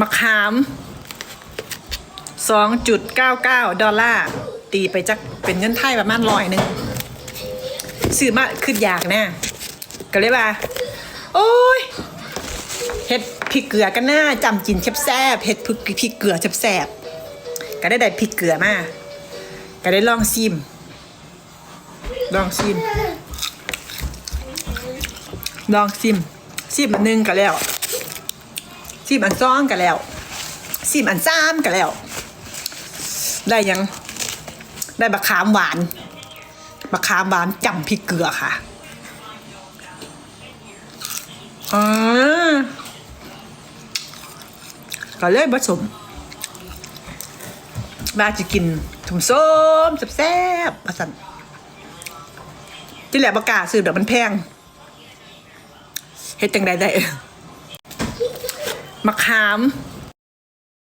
มะขามสองจุดเก้าเก้าดอลลาร์ ตีไปจักเป็นเงินไทยประมาณร้อยหนึ่งซื้อมาขึ้นอยากแน่ก็เลยว่า โอ้ยเห็ดพริกเกลือกันหน้าจำกินแซ่บเห็ดพริกพริกเกลือแซ่บก็ได้ได้พริกเกลือมาก็ได้ลองชิม ลองชิม ลองชิมชิมอันหนึงก็แล้ว ชิมอันซ่องก็แล้วชิมอันซ้ำก็แล้ว ได้ยัง ได้บะขามหวานบะขามหวานจำพริกเกลือค่ะอ่าก็เลยผสมบาจะกินถุงส้มแซ่บๆประสันที่แหละประกาศซื้อเดี๋ยวมันแพงเฮ็ดจังใดได้ มะขาม